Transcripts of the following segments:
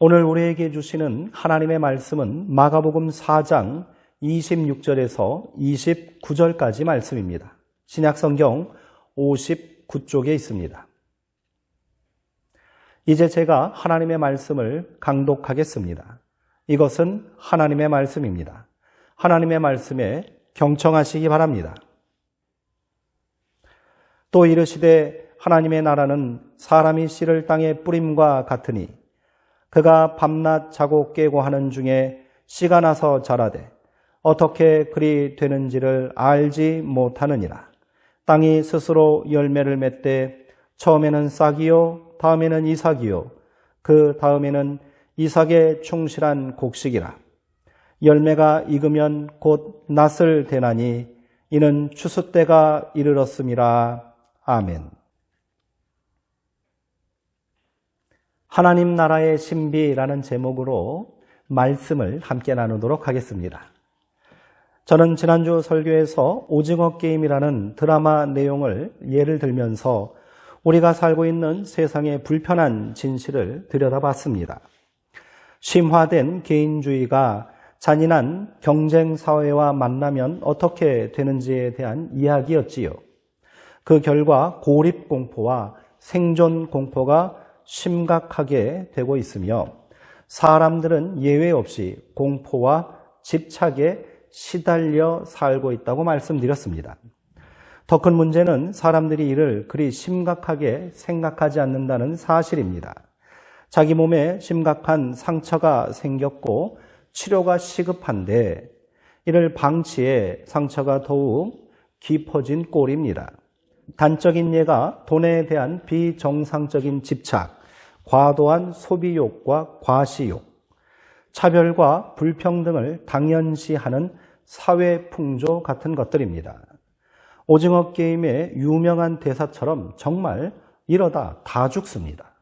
오늘 우리에게 주시는 하나님의 말씀은 마가복음 4장 26절에서 29절까지 말씀입니다. 신약성경 59쪽에 있습니다. 이제 제가 하나님의 말씀을 강독하겠습니다. 이것은 하나님의 말씀입니다. 하나님의 말씀에 경청하시기 바랍니다. 또 이르시되 하나님의 나라는 사람이 씨를 땅에 뿌림과 같으니 그가 밤낮 자고 깨고 하는 중에 씨가 나서 자라되 어떻게 그리 되는지를 알지 못하느니라. 땅이 스스로 열매를 맺되 처음에는 싹이요 다음에는 이삭이요 그 다음에는 이삭의 충실한 곡식이라. 열매가 익으면 곧 낫을 대나니 이는 추수 때가 이르렀음이라. 아멘. 하나님 나라의 신비라는 제목으로 말씀을 함께 나누도록 하겠습니다. 저는 지난주 설교에서 오징어 게임이라는 드라마 내용을 예를 들면서 우리가 살고 있는 세상의 불편한 진실을 들여다봤습니다. 심화된 개인주의가 잔인한 경쟁 사회와 만나면 어떻게 되는지에 대한 이야기였지요. 그 결과 고립 공포와 생존 공포가 심각하게 되고 있으며 사람들은 예외 없이 공포와 집착에 시달려 살고 있다고 말씀드렸습니다. 더 큰 문제는 사람들이 이를 그리 심각하게 생각하지 않는다는 사실입니다. 자기 몸에 심각한 상처가 생겼고 치료가 시급한데 이를 방치해 상처가 더욱 깊어진 꼴입니다. 단적인 예가 돈에 대한 비정상적인 집착, 과도한 소비욕과 과시욕, 차별과 불평등을 당연시하는 사회 풍조 같은 것들입니다. 오징어 게임의 유명한 대사처럼 정말 이러다 다 죽습니다.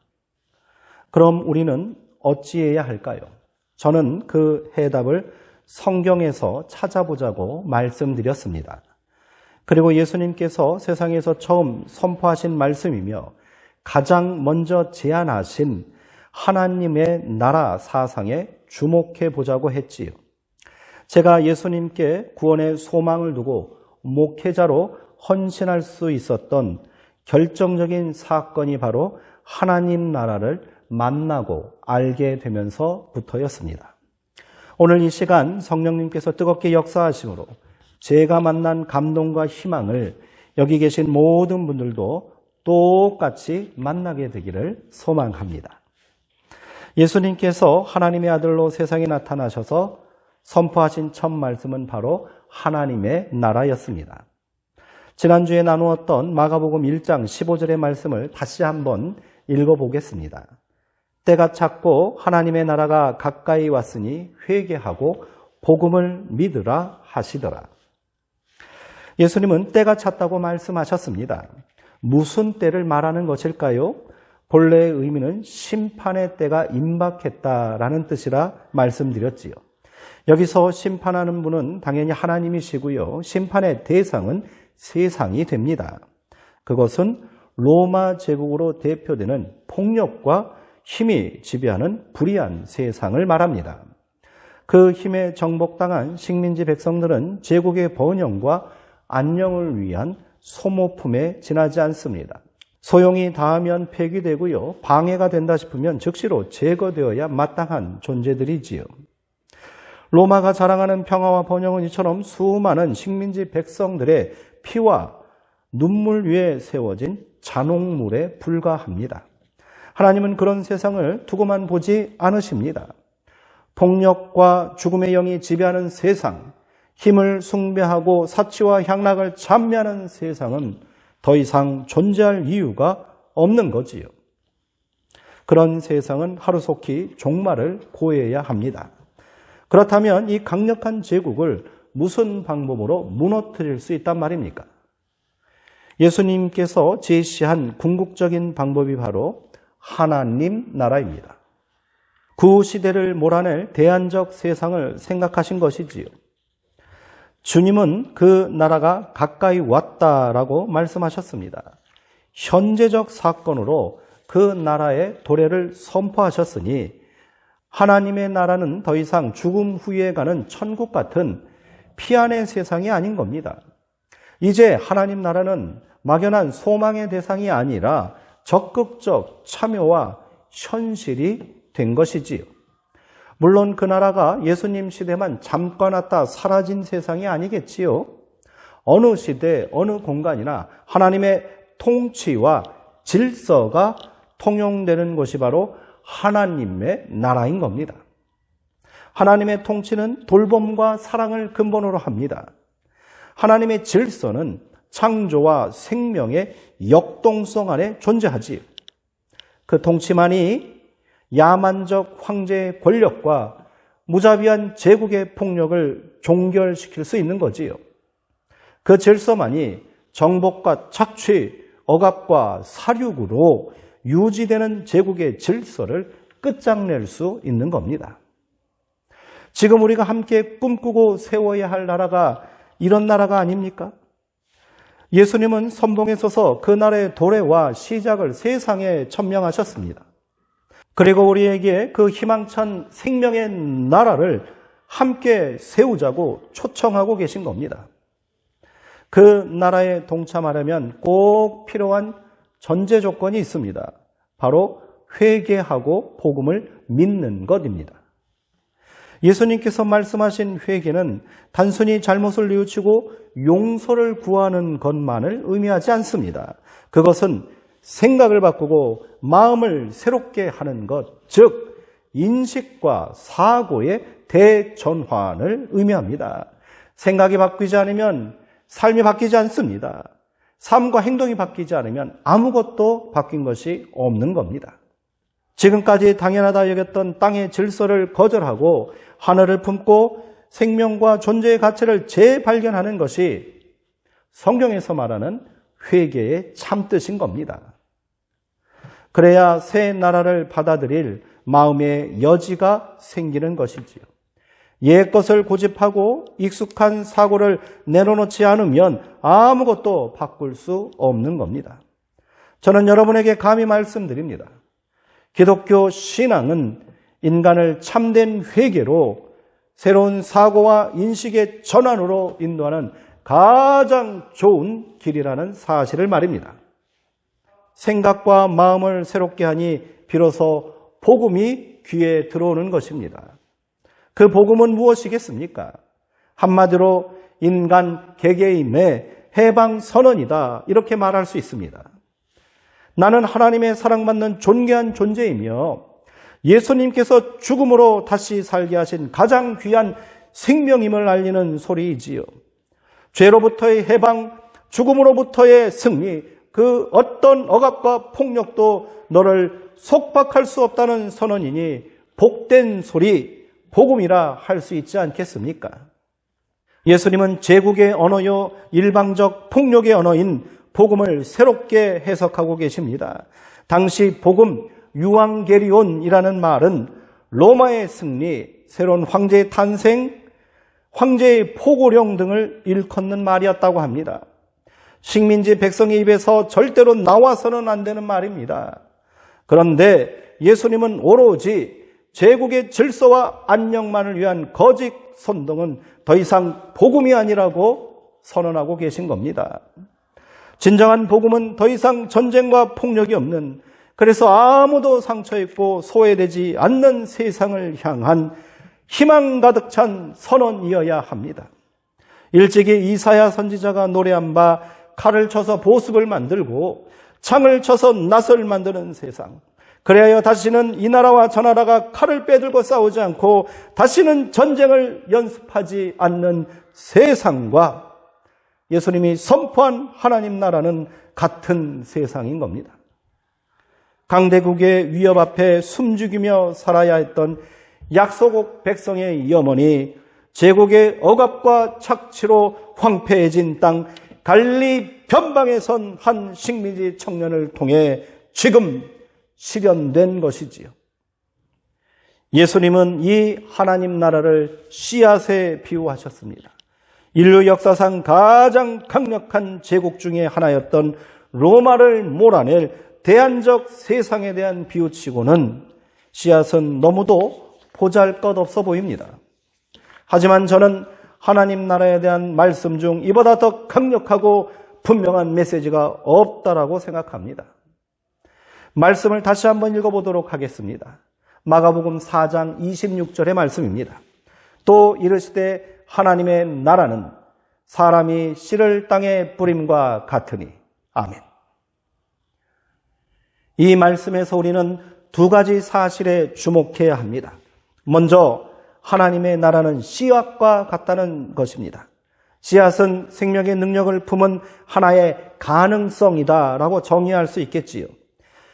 그럼 우리는 어찌해야 할까요? 저는 그 해답을 성경에서 찾아보자고 말씀드렸습니다. 그리고 예수님께서 세상에서 처음 선포하신 말씀이며 가장 먼저 제안하신 하나님의 나라 사상에 주목해 보자고 했지요. 제가 예수님께 구원의 소망을 두고 목회자로 헌신할 수 있었던 결정적인 사건이 바로 하나님 나라를 만나고 알게 되면서부터였습니다. 오늘 이 시간 성령님께서 뜨겁게 역사하심으로 제가 만난 감동과 희망을 여기 계신 모든 분들도 똑같이 만나게 되기를 소망합니다. 예수님께서 하나님의 아들로 세상에 나타나셔서 선포하신 첫 말씀은 바로 하나님의 나라였습니다. 지난주에 나누었던 마가복음 1장 15절의 말씀을 다시 한번 읽어보겠습니다. 때가 찼고 하나님의 나라가 가까이 왔으니 회개하고 복음을 믿으라 하시더라. 예수님은 때가 찼다고 말씀하셨습니다. 무슨 때를 말하는 것일까요? 본래의 의미는 심판의 때가 임박했다라는 뜻이라 말씀드렸지요. 여기서 심판하는 분은 당연히 하나님이시고요. 심판의 대상은 세상이 됩니다. 그것은 로마 제국으로 대표되는 폭력과 힘이 지배하는 불의한 세상을 말합니다. 그 힘에 정복당한 식민지 백성들은 제국의 번영과 안녕을 위한 소모품에 지나지 않습니다. 소용이 닿으면 폐기되고요. 방해가 된다 싶으면 즉시로 제거되어야 마땅한 존재들이지요. 로마가 자랑하는 평화와 번영은 이처럼 수많은 식민지 백성들의 피와 눈물 위에 세워진 잔혹물에 불과합니다. 하나님은 그런 세상을 두고만 보지 않으십니다. 폭력과 죽음의 영이 지배하는 세상, 힘을 숭배하고 사치와 향락을 찬미하는 세상은 더 이상 존재할 이유가 없는 거지요. 그런 세상은 하루속히 종말을 고해야 합니다. 그렇다면 이 강력한 제국을 무슨 방법으로 무너뜨릴 수 있단 말입니까? 예수님께서 제시한 궁극적인 방법이 바로 하나님 나라입니다. 그 시대를 몰아낼 대안적 세상을 생각하신 것이지요. 주님은 그 나라가 가까이 왔다라고 말씀하셨습니다. 현재적 사건으로 그 나라의 도래를 선포하셨으니 하나님의 나라는 더 이상 죽음 후에 가는 천국 같은 피안의 세상이 아닌 겁니다. 이제 하나님 나라는 막연한 소망의 대상이 아니라 적극적 참여와 현실이 된 것이지요. 물론 그 나라가 예수님 시대만 잠깐 왔다 사라진 세상이 아니겠지요. 어느 시대, 어느 공간이나 하나님의 통치와 질서가 통용되는 것이 바로 하나님의 나라인 겁니다. 하나님의 통치는 돌봄과 사랑을 근본으로 합니다. 하나님의 질서는 창조와 생명의 역동성 안에 존재하지. 그 통치만이 야만적 황제의 권력과 무자비한 제국의 폭력을 종결시킬 수 있는 거지요. 그 질서만이 정복과 착취, 억압과 사륙으로 유지되는 제국의 질서를 끝장낼 수 있는 겁니다. 지금 우리가 함께 꿈꾸고 세워야 할 나라가 이런 나라가 아닙니까? 예수님은 선봉에 서서 그 나라의 도래와 시작을 세상에 천명하셨습니다. 그리고 우리에게 그 희망찬 생명의 나라를 함께 세우자고 초청하고 계신 겁니다. 그 나라에 동참하려면 꼭 필요한 전제 조건이 있습니다. 바로 회개하고 복음을 믿는 것입니다. 예수님께서 말씀하신 회개는 단순히 잘못을 뉘우치고 용서를 구하는 것만을 의미하지 않습니다. 그것은 생각을 바꾸고 마음을 새롭게 하는 것, 즉, 인식과 사고의 대전환을 의미합니다. 생각이 바뀌지 않으면 삶이 바뀌지 않습니다. 삶과 행동이 바뀌지 않으면 아무것도 바뀐 것이 없는 겁니다. 지금까지 당연하다 여겼던 땅의 질서를 거절하고 하늘을 품고 생명과 존재의 가치를 재발견하는 것이 성경에서 말하는 회개의 참뜻인 겁니다. 그래야 새 나라를 받아들일 마음의 여지가 생기는 것이지요. 옛 것을 고집하고 익숙한 사고를 내려놓지 않으면 아무것도 바꿀 수 없는 겁니다. 저는 여러분에게 감히 말씀드립니다. 기독교 신앙은 인간을 참된 회개로 새로운 사고와 인식의 전환으로 인도하는 가장 좋은 길이라는 사실을 말입니다. 생각과 마음을 새롭게 하니 비로소 복음이 귀에 들어오는 것입니다. 그 복음은 무엇이겠습니까? 한마디로 인간 개개인의 해방 선언이다. 이렇게 말할 수 있습니다. 나는 하나님의 사랑받는 존귀한 존재이며 예수님께서 죽음으로 다시 살게 하신 가장 귀한 생명임을 알리는 소리이지요. 죄로부터의 해방, 죽음으로부터의 승리, 그 어떤 억압과 폭력도 너를 속박할 수 없다는 선언이니 복된 소리, 복음이라 할 수 있지 않겠습니까? 예수님은 제국의 언어요, 일방적 폭력의 언어인 복음을 새롭게 해석하고 계십니다. 당시 복음, 유앙게리온이라는 말은 로마의 승리, 새로운 황제의 탄생, 황제의 포고령 등을 일컫는 말이었다고 합니다. 식민지 백성의 입에서 절대로 나와서는 안 되는 말입니다. 그런데 예수님은 오로지 제국의 질서와 안녕만을 위한 거짓 선동은 더 이상 복음이 아니라고 선언하고 계신 겁니다. 진정한 복음은 더 이상 전쟁과 폭력이 없는 그래서 아무도 상처 입고 소외되지 않는 세상을 향한 희망 가득 찬 선언이어야 합니다. 일찍이 이사야 선지자가 노래한 바 칼을 쳐서 보습을 만들고 창을 쳐서 낫을 만드는 세상. 그래야 다시는 이 나라와 저 나라가 칼을 빼들고 싸우지 않고 다시는 전쟁을 연습하지 않는 세상과 예수님이 선포한 하나님 나라는 같은 세상인 겁니다. 강대국의 위협 앞에 숨죽이며 살아야 했던 약소국 백성의 염원이 제국의 억압과 착취로 황폐해진 땅 갈리 변방에 선 한 식민지 청년을 통해 지금 실현된 것이지요. 예수님은 이 하나님 나라를 씨앗에 비유하셨습니다. 인류 역사상 가장 강력한 제국 중의 하나였던 로마를 몰아낼 대안적 세상에 대한 비유치고는 씨앗은 너무도 보잘 것 없어 보입니다. 하지만 저는 하나님 나라에 대한 말씀 중 이보다 더 강력하고 분명한 메시지가 없다라고 생각합니다. 말씀을 다시 한번 읽어보도록 하겠습니다. 마가복음 4장 26절의 말씀입니다. 또 이르시되 하나님의 나라는 사람이 씨를 땅에 뿌림과 같으니 아멘. 이 말씀에서 우리는 두 가지 사실에 주목해야 합니다. 먼저 하나님의 나라는 씨앗과 같다는 것입니다. 씨앗은 생명의 능력을 품은 하나의 가능성이다라고 정의할 수 있겠지요.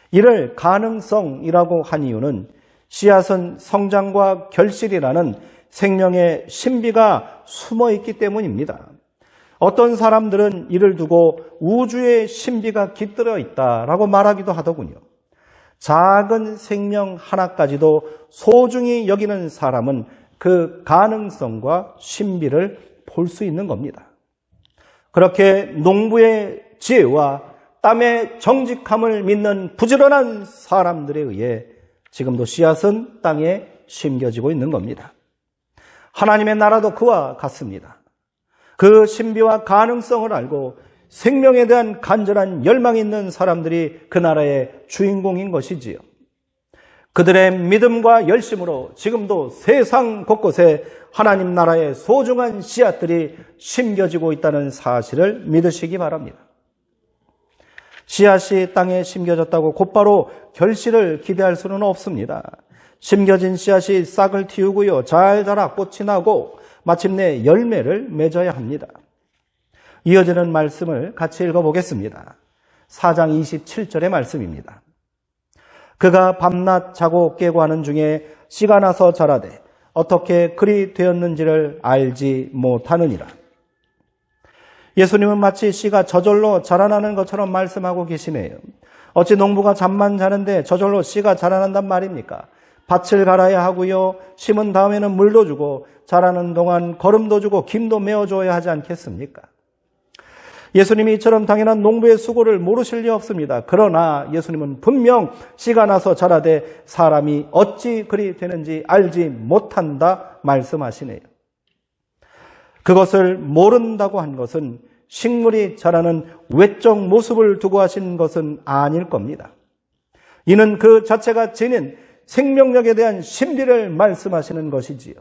이를 가능성이라고 한 이유는 씨앗은 성장과 결실이라는 생명의 신비가 숨어 있기 때문입니다. 어떤 사람들은 이를 두고 우주의 신비가 깃들어 있다라고 말하기도 하더군요. 작은 생명 하나까지도 소중히 여기는 사람은 그 가능성과 신비를 볼 수 있는 겁니다. 그렇게 농부의 지혜와 땀의 정직함을 믿는 부지런한 사람들에 의해 지금도 씨앗은 땅에 심겨지고 있는 겁니다. 하나님의 나라도 그와 같습니다. 그 신비와 가능성을 알고 생명에 대한 간절한 열망이 있는 사람들이 그 나라의 주인공인 것이지요. 그들의 믿음과 열심으로 지금도 세상 곳곳에 하나님 나라의 소중한 씨앗들이 심겨지고 있다는 사실을 믿으시기 바랍니다. 씨앗이 땅에 심겨졌다고 곧바로 결실을 기대할 수는 없습니다. 심겨진 씨앗이 싹을 틔우고요. 잘 자라 꽃이 나고 마침내 열매를 맺어야 합니다. 이어지는 말씀을 같이 읽어보겠습니다. 4장 27절의 말씀입니다. 그가 밤낮 자고 깨고 하는 중에 씨가 나서 자라되 어떻게 그리 되었는지를 알지 못하느니라. 예수님은 마치 씨가 저절로 자라나는 것처럼 말씀하고 계시네요. 어찌 농부가 잠만 자는데 저절로 씨가 자라난단 말입니까? 밭을 갈아야 하고요. 심은 다음에는 물도 주고 자라는 동안 거름도 주고 김도 메어줘야 하지 않겠습니까? 예수님이 이처럼 당연한 농부의 수고를 모르실 리 없습니다. 그러나 예수님은 분명 씨가 나서 자라되 사람이 어찌 그리 되는지 알지 못한다 말씀하시네요. 그것을 모른다고 한 것은 식물이 자라는 외적 모습을 두고 하신 것은 아닐 겁니다. 이는 그 자체가 지닌 생명력에 대한 신비를 말씀하시는 것이지요.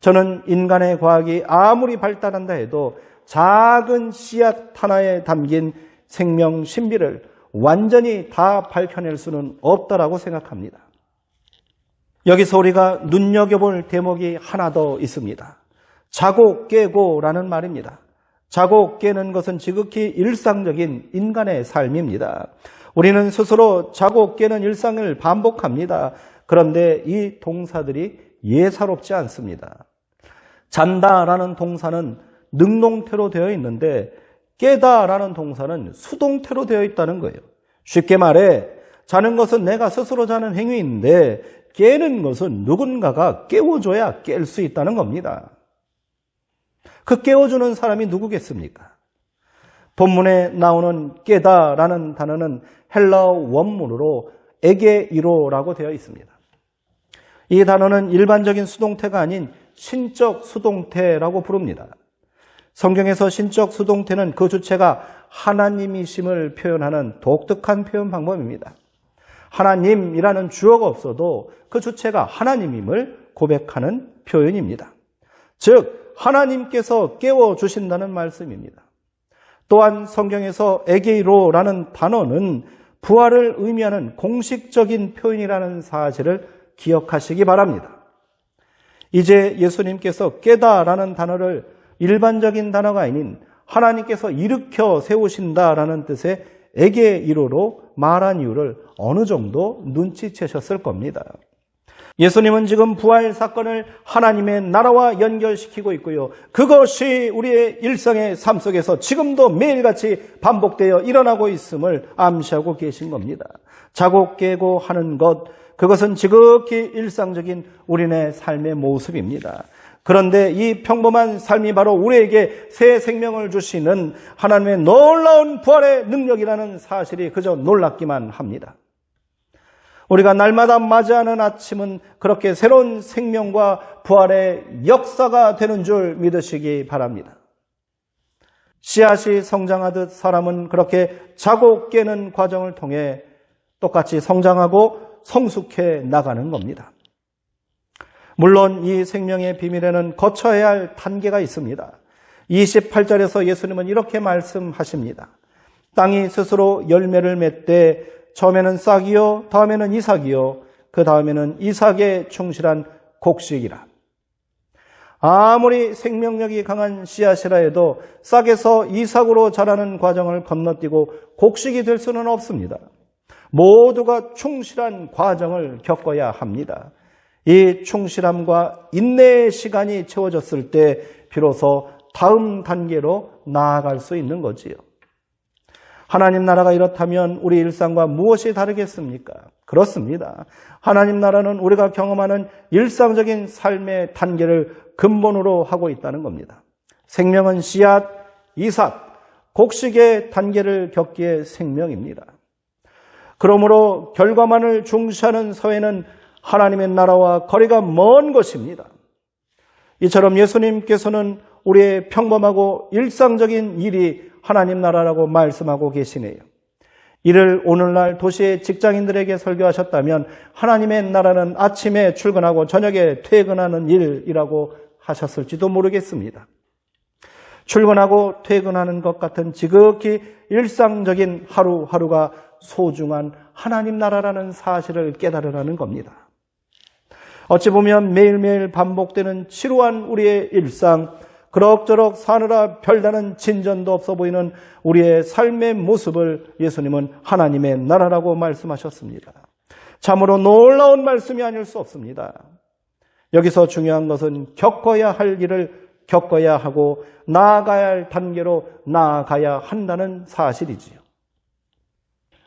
저는 인간의 과학이 아무리 발달한다 해도 작은 씨앗 하나에 담긴 생명 신비를 완전히 다 밝혀낼 수는 없다라고 생각합니다. 여기서 우리가 눈여겨볼 대목이 하나 더 있습니다. 자고 깨고라는 말입니다. 자고 깨는 것은 지극히 일상적인 인간의 삶입니다. 우리는 스스로 자고 깨는 일상을 반복합니다. 그런데 이 동사들이 예사롭지 않습니다. 잔다라는 동사는 능동태로 되어 있는데 깨다라는 동사는 수동태로 되어 있다는 거예요. 쉽게 말해 자는 것은 내가 스스로 자는 행위인데 깨는 것은 누군가가 깨워줘야 깰 수 있다는 겁니다. 그 깨워주는 사람이 누구겠습니까? 본문에 나오는 깨다라는 단어는 헬라어 원문으로 에게이로라고 되어 있습니다. 이 단어는 일반적인 수동태가 아닌 신적 수동태라고 부릅니다. 성경에서 신적 수동태는 그 주체가 하나님이심을 표현하는 독특한 표현 방법입니다. 하나님이라는 주어가 없어도 그 주체가 하나님임을 고백하는 표현입니다. 즉, 하나님께서 깨워주신다는 말씀입니다. 또한 성경에서 에게이로라는 단어는 부활을 의미하는 공식적인 표현이라는 사실을 기억하시기 바랍니다. 이제 예수님께서 깨다라는 단어를 일반적인 단어가 아닌 하나님께서 일으켜 세우신다라는 뜻의 에게 이로로 말한 이유를 어느 정도 눈치채셨을 겁니다. 예수님은 지금 부활 사건을 하나님의 나라와 연결시키고 있고요. 그것이 우리의 일상의 삶 속에서 지금도 매일같이 반복되어 일어나고 있음을 암시하고 계신 겁니다. 자고 깨고 하는 것, 그것은 지극히 일상적인 우리네 삶의 모습입니다. 그런데 이 평범한 삶이 바로 우리에게 새 생명을 주시는 하나님의 놀라운 부활의 능력이라는 사실이 그저 놀랍기만 합니다. 우리가 날마다 맞이하는 아침은 그렇게 새로운 생명과 부활의 역사가 되는 줄 믿으시기 바랍니다. 씨앗이 성장하듯 사람은 그렇게 자고 깨는 과정을 통해 똑같이 성장하고 성숙해 나가는 겁니다. 물론 이 생명의 비밀에는 거쳐야 할 단계가 있습니다. 28절에서 예수님은 이렇게 말씀하십니다. 땅이 스스로 열매를 맺되 처음에는 싹이요, 다음에는 이삭이요, 그 다음에는 이삭에 충실한 곡식이라. 아무리 생명력이 강한 씨앗이라 해도 싹에서 이삭으로 자라는 과정을 건너뛰고 곡식이 될 수는 없습니다. 모두가 충실한 과정을 겪어야 합니다. 이 충실함과 인내의 시간이 채워졌을 때 비로소 다음 단계로 나아갈 수 있는 거지요. 하나님 나라가 이렇다면 우리 일상과 무엇이 다르겠습니까? 그렇습니다. 하나님 나라는 우리가 경험하는 일상적인 삶의 단계를 근본으로 하고 있다는 겁니다. 생명은 씨앗, 이삭, 곡식의 단계를 겪기에 생명입니다. 그러므로 결과만을 중시하는 사회는 하나님의 나라와 거리가 먼 것입니다. 이처럼 예수님께서는 우리의 평범하고 일상적인 일이 하나님 나라라고 말씀하고 계시네요. 이를 오늘날 도시의 직장인들에게 설교하셨다면 하나님의 나라는 아침에 출근하고 저녁에 퇴근하는 일이라고 하셨을지도 모르겠습니다. 출근하고 퇴근하는 것 같은 지극히 일상적인 하루하루가 소중한 하나님 나라라는 사실을 깨달으라는 겁니다. 어찌 보면 매일매일 반복되는 치루한 우리의 일상, 그럭저럭 사느라 별다른 진전도 없어 보이는 우리의 삶의 모습을 예수님은 하나님의 나라라고 말씀하셨습니다. 참으로 놀라운 말씀이 아닐 수 없습니다. 여기서 중요한 것은 겪어야 할 일을 겪어야 하고 나아가야 할 단계로 나아가야 한다는 사실이지요.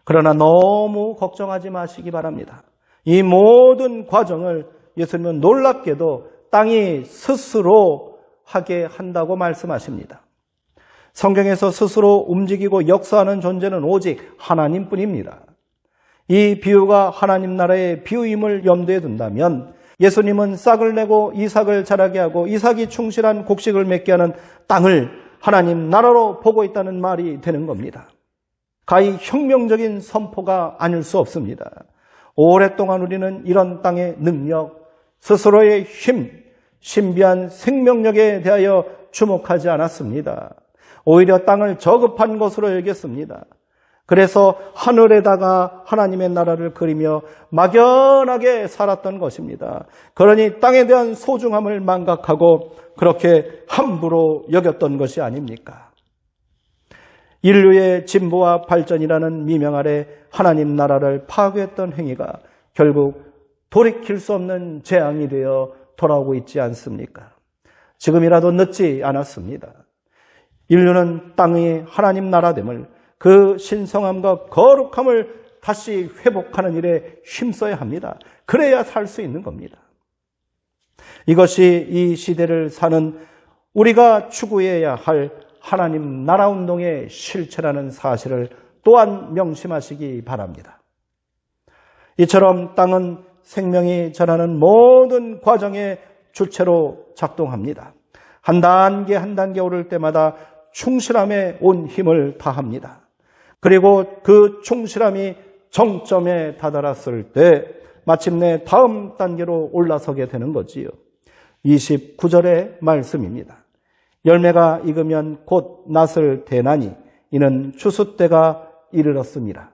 그러나 너무 걱정하지 마시기 바랍니다. 이 모든 과정을 예수님은 놀랍게도 땅이 스스로 하게 한다고 말씀하십니다. 성경에서 스스로 움직이고 역사하는 존재는 오직 하나님 뿐입니다. 이 비유가 하나님 나라의 비유임을 염두에 둔다면 예수님은 싹을 내고 이삭을 자라게 하고 이삭이 충실한 곡식을 맺게 하는 땅을 하나님 나라로 보고 있다는 말이 되는 겁니다. 가히 혁명적인 선포가 아닐 수 없습니다. 오랫동안 우리는 이런 땅의 능력, 스스로의 힘, 신비한 생명력에 대하여 주목하지 않았습니다. 오히려 땅을 저급한 것으로 여겼습니다. 그래서 하늘에다가 하나님의 나라를 그리며 막연하게 살았던 것입니다. 그러니 땅에 대한 소중함을 망각하고 그렇게 함부로 여겼던 것이 아닙니까? 인류의 진보와 발전이라는 미명 아래 하나님 나라를 파괴했던 행위가 결국 돌이킬 수 없는 재앙이 되어 돌아오고 있지 않습니까? 지금이라도 늦지 않았습니다. 인류는 땅의 하나님 나라됨을 그 신성함과 거룩함을 다시 회복하는 일에 힘써야 합니다. 그래야 살 수 있는 겁니다. 이것이 이 시대를 사는 우리가 추구해야 할 하나님 나라 운동의 실체라는 사실을 또한 명심하시기 바랍니다. 이처럼 땅은 생명이 전하는 모든 과정의 주체로 작동합니다. 한 단계 한 단계 오를 때마다 충실함에 온 힘을 다합니다. 그리고 그 충실함이 정점에 다다랐을 때 마침내 다음 단계로 올라서게 되는 거지요. 29절의 말씀입니다. 열매가 익으면 곧 낫을 대나니 이는 추수 때가 이르렀습니다.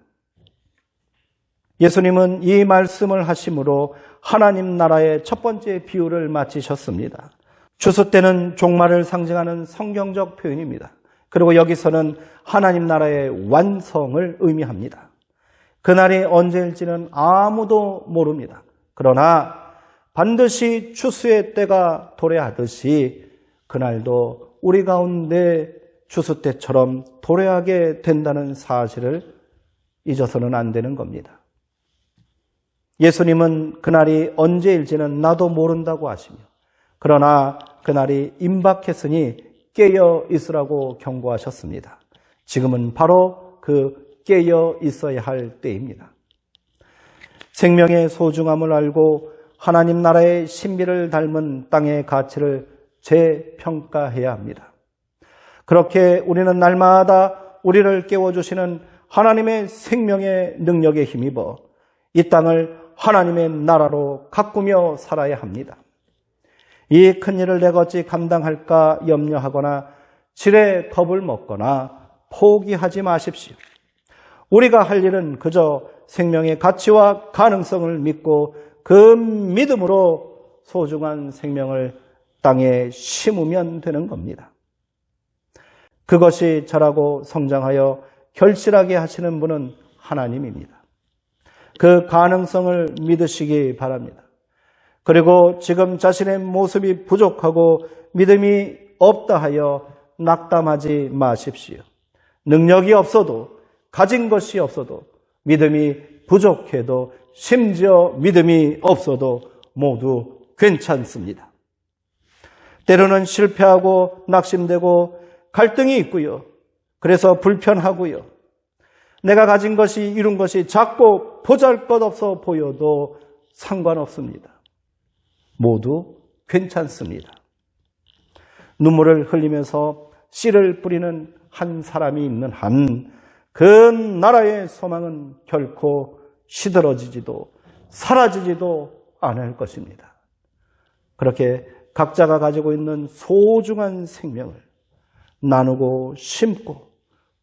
예수님은 이 말씀을 하심으로 하나님 나라의 첫 번째 비유를 마치셨습니다. 추수 때는 종말을 상징하는 성경적 표현입니다. 그리고 여기서는 하나님 나라의 완성을 의미합니다. 그날이 언제일지는 아무도 모릅니다. 그러나 반드시 추수의 때가 도래하듯이 그날도 우리 가운데 추수 때처럼 도래하게 된다는 사실을 잊어서는 안 되는 겁니다. 예수님은 그날이 언제일지는 나도 모른다고 하시며 그러나 그날이 임박했으니 깨어 있으라고 경고하셨습니다. 지금은 바로 그 깨어 있어야 할 때입니다. 생명의 소중함을 알고 하나님 나라의 신비를 닮은 땅의 가치를 재평가해야 합니다. 그렇게 우리는 날마다 우리를 깨워주시는 하나님의 생명의 능력에 힘입어 이 땅을 하나님의 나라로 가꾸며 살아야 합니다. 이 큰 일을 내가 어찌 감당할까 염려하거나 지레 겁을 먹거나 포기하지 마십시오. 우리가 할 일은 그저 생명의 가치와 가능성을 믿고 그 믿음으로 소중한 생명을 땅에 심으면 되는 겁니다. 그것이 자라고 성장하여 결실하게 하시는 분은 하나님입니다. 그 가능성을 믿으시기 바랍니다. 그리고 지금 자신의 모습이 부족하고 믿음이 없다 하여 낙담하지 마십시오. 능력이 없어도 가진 것이 없어도 믿음이 부족해도 심지어 믿음이 없어도 모두 괜찮습니다. 때로는 실패하고 낙심되고 갈등이 있고요. 그래서 불편하고요. 내가 가진 것이 이룬 것이 작고 보잘 것 없어 보여도 상관없습니다. 모두 괜찮습니다. 눈물을 흘리면서 씨를 뿌리는 한 사람이 있는 한 그 나라의 소망은 결코 시들어지지도 사라지지도 않을 것입니다. 그렇게 각자가 가지고 있는 소중한 생명을 나누고 심고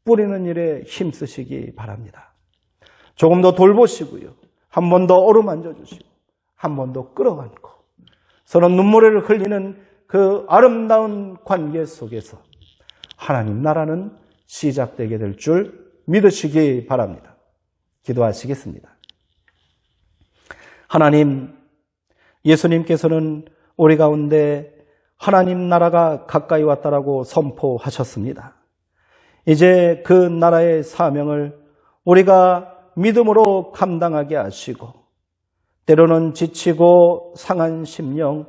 뿌리는 일에 힘쓰시기 바랍니다. 조금 더 돌보시고요. 한 번 더 어루만져 주시고 한 번 더 끌어안고 서로 눈물을 흘리는 그 아름다운 관계 속에서 하나님 나라는 시작되게 될 줄 믿으시기 바랍니다. 기도하시겠습니다. 하나님, 예수님께서는 우리 가운데 하나님 나라가 가까이 왔다라고 선포하셨습니다. 이제 그 나라의 사명을 우리가 믿음으로 감당하게 하시고, 때로는 지치고 상한 심령,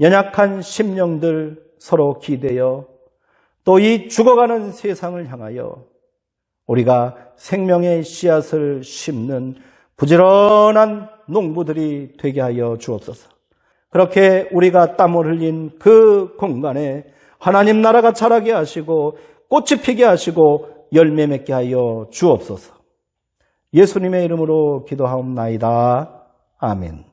연약한 심령들 서로 기대어 또 이 죽어가는 세상을 향하여 우리가 생명의 씨앗을 심는 부지런한 농부들이 되게 하여 주옵소서. 그렇게 우리가 땀을 흘린 그 공간에 하나님 나라가 자라게 하시고 꽃이 피게 하시고 열매 맺게 하여 주옵소서. 예수님의 이름으로 기도하옵나이다. 아멘.